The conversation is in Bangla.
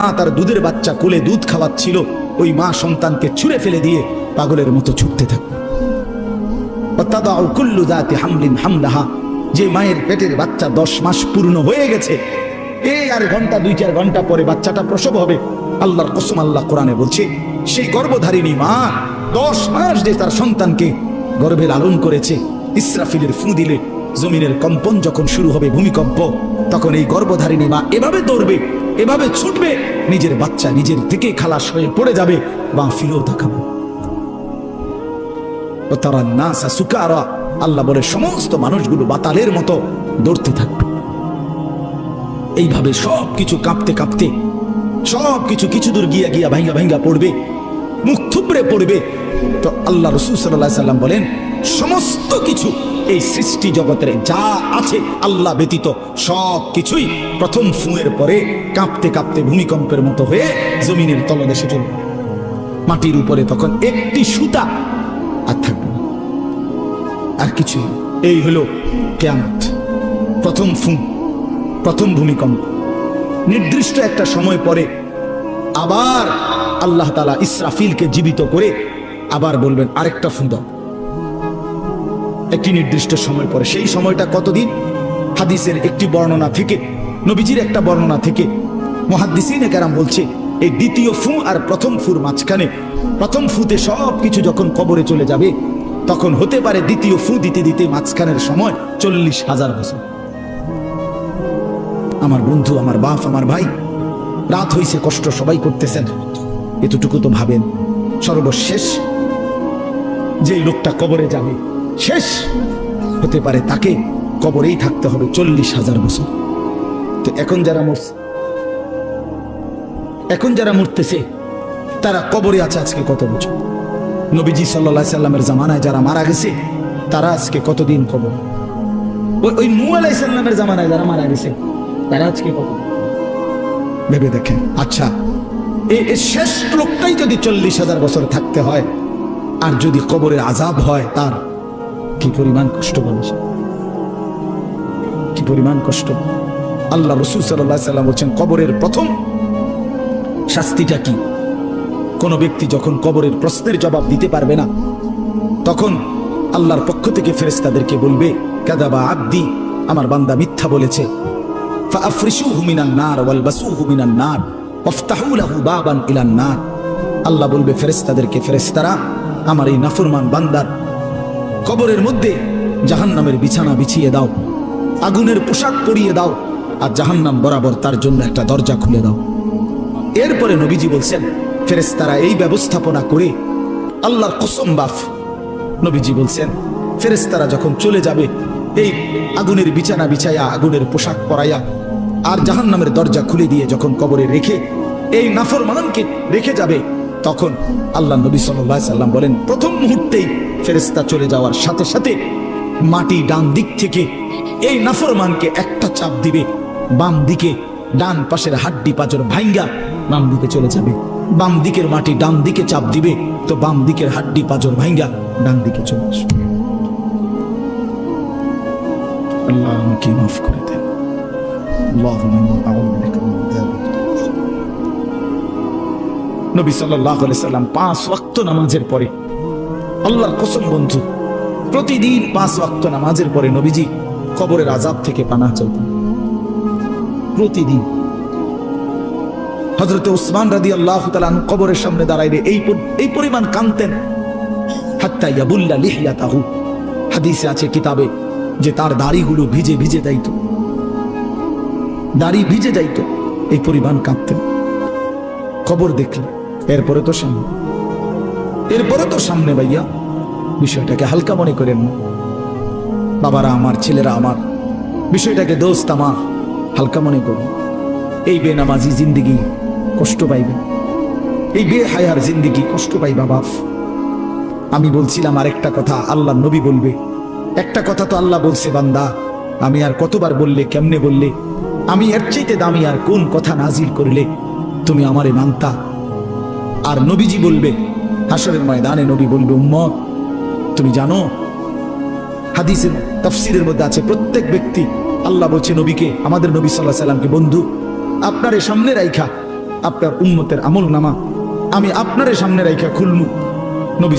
মা তার দুধের বাচ্চা কোলে দুধ খাওয়াচ্ছিল, ওই মা সন্তানকে ছুঁড়ে ফেলে দিয়ে পাগলের মতো ছুটতে থাকবে যে মায়ের পেটের বাচ্চা দশ মাস পূর্ণ হয়ে গেছে এই আর ঘণ্টা, দুই চার ঘণ্টা পরে বাচ্চাটা প্রসব হবে। আল্লাহর কসম আল্লাহ কোরআনে বলছে, সেই গর্ভধারিণী মা দশ মাস যে তার সন্তানকে গর্ভে লালন করেছে, ইসরাফিলের ফু দিলে জমিনের কম্পন যখন শুরু হবে ভূমিকম্প, তখন এই গর্ভধারিণী মা এভাবে দৌড়বে। এভাবে ছুটবে, নিজের বাচ্চা নিজের থেকে খালাস হয়ে পড়ে যাবে, বা ফিরেও তাকাবে। ও তারা নাসা সুকারা, আল্লাহ বলে, সমস্ত মানুষগুলো বাতালের মতো দৌড়তে থাকবে। এইভাবে সব কিছু কাঁপতে কাঁপতে সব কিছু কিছু দূর গিয়া গিয়া ভাঙ্গা ভাঙ্গা পড়বে, মুখ থুবড়ে পড়বে তো আল্লাহ রসুল সাল্লাহ সাল্লাম বলেন, সমস্ত কিছু এই সৃষ্টি জগতের যা আছে আল্লাহ ব্যতীত সব কিছুই প্রথম ফুঁয়ের পরে কাঁপতে কাঁপতে ভূমিকম্পের মতো হয়ে জমিনের তলদেশে চলবে মাটির উপরে তখন একটি সুতা আর থাকবে আর কিছু এই হলো কেয়ামত। প্রথম ফুঁ, প্রথম ভূমিকম্প। নির্দিষ্ট একটা সময় পরে আবার আল্লাহ তালা ইসরাফিলকে জীবিত করে আবার বলবেন, আরেকটা ফুঁ দাও। একটি নির্দিষ্ট সময় পরে, সেই সময়টা কতদিন? হাদিসের একটি বর্ণনা থেকে, নবীজির একটা বর্ণনা থেকে, মহাদ্দিসিনে কেরাম বলছে, এই দ্বিতীয় ফু আর প্রথম ফুর মাঝখানে, প্রথম ফুতে সব কিছু যখন কবরে চলে যাবে, তখন হতে পারে দ্বিতীয় ফু দিতে দিতে মাঝখানের সময় চল্লিশ হাজার বছর। আমার বন্ধু, আমার বাপ, আমার ভাই, রাত হইছে, কষ্ট সবাই করতেছেন। এতটুকু তো ভাবেন। সর্বশেষ যে লোকটা কবরে যাবে, শেষ হতে পারে তাকে কবরেই থাকতে হবে চল্লিশ হাজার বছর। তো এখন যারা মরছে এখন যারা মরতেছে, তারা কবরে আছে আজকে কত বছর? নবীজি সাল্লা সাল্লামের জামানায় যারা মারা গেছে, তারা আজকে কতদিন কবর? ওই ওই নু আলাই সাল্লামের জামানায় যারা মারা গেছে, তারা আজকে কত ভেবে দেখেন। আচ্ছা এই শেষ লোকটাই যদি চল্লিশ হাজার বছর থাকতে হয় আর যদি কবরের আজাব হয়, তার কি পরিমাণ কষ্ট বলেছে কি পরিমাণ কষ্ট? আল্লাহ রসুল সাল্লাহ সাল্লাম বলছেন, কবরের প্রথম শাস্তিটা কি? কোন ব্যক্তি যখন কবরের প্রশ্নের জবাব দিতে পারবে না, তখন আল্লাহর পক্ষ থেকে ফেরেস্তাদেরকে বলবে কাদাবা আব্দি, আমার বান্দা মিথ্যা বলেছে। আল্লাহ বলবে, ফেরেশতাদেরকে ফেরেশতারা আমার এই নাফরমান বান্দার কবরের মধ্যে জাহান্নামের বিছানা বিছিয়ে দাও, আগুনের পোশাক পরিয়ে দাও আর জাহান্নাম বরাবর তার জন্য একটা দরজা খুলে দাও। এরপরে নবীজি বলছেন, ফেরেশতারা এই ব্যবস্থাপনা করে আল্লাহর কসম বাফ। নবীজি বলছেন, ফেরেশতারা যখন চলে যাবে, এই আগুনের বিছানা বিছাইয়া আগুনের পোশাক পরাইয়া আর জাহান্নামের দরজা খুলে দিয়ে যখন কবরে রেখে এই নাফর মানকে রেখে যাবে তখন আল্লাহ নবী সাল্লাহ সাল্লাম বলেন, প্রথম মুহূর্তেই ফেরেস্তা চলে যাওয়ার সাথে সাথে মাটি ডান দিক থেকে এই নাফরমানকে একটা চাপ দিবে। বাম দিকে ডান পাশের হাড্ডি পাচর ভাইঙ্গা বাম দিকে চলে যাবে। বাম দিকের মাটি ডান দিকে চাপ দিবে, তো বাম দিকের হাড্ডি পাজর ভাইঙ্গা ডান দিকে চলে আসবে। আল্লাহ আমাকে মাফ করে দেন। আল্লাহ নবী সাল্লাম পাঁচ ওয়াক্ত নামাজের পরে, আল্লাহর কসম বন্ধু, প্রতিদিন পাঁচ ওয়াক্ত নামাজের পরে নবীজি কবরের আজাব থেকে পানা চাইতেন। প্রতিদিন। হযরত উসমান তাআলা আনহু কবরের সামনে দাঁড়াইলে এই এই পরিমাণ লিহিয়াতাহু। হাদিসে আছে কিতাবে যে তার দাড়িগুলো ভিজে ভিজে যাইত। দাড়ি ভিজে যাইত। এই পরিমাণ কাঁদতেন। খবর দেখলে এরপরে তো সামনে। এরপরে তো সামনে ভাইয়া। বিষয়টাকে হালকা মনে করেন বাবারা আমার, ছেলেরা আমার। বিষয়টাকে দোস্ত আমার। হালকা মনে করুন। এই বেনামাজি জিন্দিগি কষ্ট পাইবে এই বে হায়ার জিন্দিগি কষ্ট পাই বাবা আমি বলছিলাম আর একটা কথা, আল্লাহ নবী বলবে। একটা কথা তো আল্লাহ বলছে, বান্দা। আমি আর কতবার বললে, কেমনে বললে? আমি এর চাইতে দামি আর কোন কথা নাজিল করলে তুমি আমারে মানতা? আর নবীজি বলবে হাসরের ময়দানে নবী বলবে, উম্মত, তুমি জানো, হাদিসের, তফসিরের মধ্যে আছে প্রত্যেক ব্যক্তি, আল্লাহ বলছে নবীকে, আমাদের নবী সাল্লাহ সাল্লামকে, বন্ধু, আপনার সামনে রাইখা আপনার উন্মতের আমল নামা আমি আপনার সামনে রাইখা খুলমু, নবী